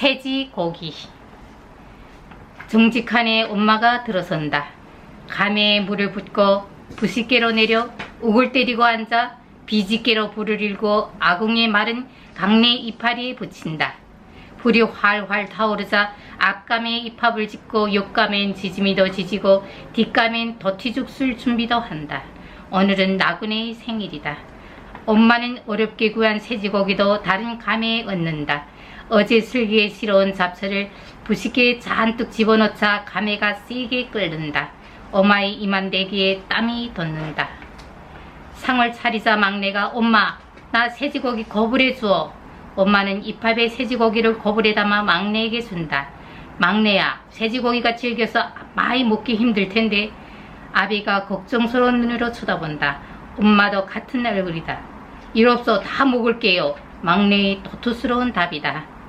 새지 고기 정직한에 엄마가 들어선다. 감에 물을 붓고 부싯개로 내려 욱을 때리고 앉아 비지개로 불을 일고 아궁이의 마른 강내 이파리에 붙인다. 불이 활활 타오르자 앞감에 입합을 짓고 옆감엔 지짐이도 지지고 뒷감엔 더티죽술 준비도 한다. 오늘은 나군의 생일이다. 엄마는 어렵게 구한 새지고기도 다른 감에 얹는다. 어제 슬기에 실어온 잡채를 부식에 잔뜩 집어넣자 감회가 세게 끓는다. 엄마의 이만 대기에 땀이 돋는다. 상을 차리자 막내가 엄마 나 새지고기 거불해 주어. 엄마는 이팝에 새지고기를 거불에 담아 막내에게 준다. 막내야 새지고기가 질겨서 많이 먹기 힘들 텐데 아비가 걱정스러운 눈으로 쳐다본다. 엄마도 같은 얼굴이다. 일 없어 다 먹을게요. 막내의 도투스러운 답이다.